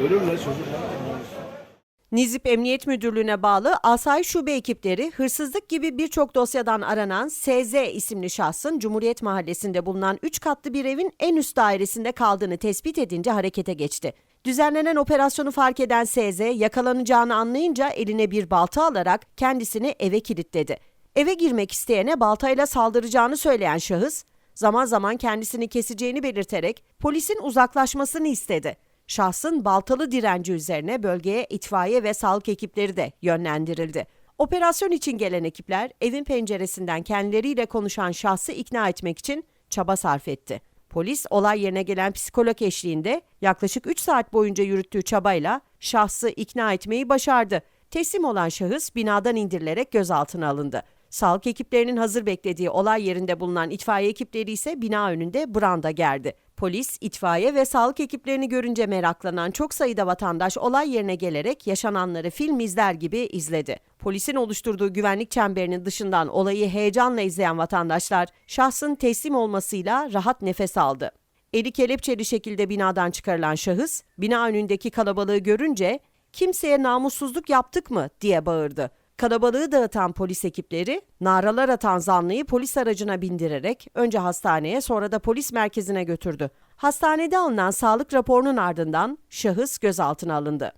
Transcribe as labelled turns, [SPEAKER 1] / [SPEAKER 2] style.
[SPEAKER 1] Ölürler çocuklar.
[SPEAKER 2] Nizip Emniyet Müdürlüğü'ne bağlı Asayiş Şube ekipleri hırsızlık gibi birçok dosyadan aranan SZ isimli şahsın Cumhuriyet Mahallesi'nde bulunan 3 katlı bir evin en üst dairesinde kaldığını tespit edince harekete geçti. Düzenlenen operasyonu fark eden SZ yakalanacağını anlayınca eline bir balta alarak kendisini eve kilitledi. Eve girmek isteyene baltayla saldıracağını söyleyen şahıs zaman zaman kendisini keseceğini belirterek polisin uzaklaşmasını istedi. Şahsın baltalı direnci üzerine bölgeye itfaiye ve sağlık ekipleri de yönlendirildi. Operasyon için gelen ekipler evin penceresinden kendileriyle konuşan şahsı ikna etmek için çaba sarf etti. Polis olay yerine gelen psikolog eşliğinde yaklaşık 3 saat boyunca yürüttüğü çabayla şahsı ikna etmeyi başardı. Teslim olan şahıs binadan indirilerek gözaltına alındı. Sağlık ekiplerinin hazır beklediği olay yerinde bulunan itfaiye ekipleri ise bina önünde branda gerdi. Polis, itfaiye ve sağlık ekiplerini görünce meraklanan çok sayıda vatandaş olay yerine gelerek yaşananları film izler gibi izledi. Polisin oluşturduğu güvenlik çemberinin dışından olayı heyecanla izleyen vatandaşlar şahsın teslim olmasıyla rahat nefes aldı. Eli kelepçeli şekilde binadan çıkarılan şahıs, bina önündeki kalabalığı görünce kimseye namussuzluk yaptık mı diye bağırdı. Kalabalığı dağıtan polis ekipleri naralar atan zanlıyı polis aracına bindirerek önce hastaneye sonra da polis merkezine götürdü. Hastanede alınan sağlık raporunun ardından şahıs gözaltına alındı.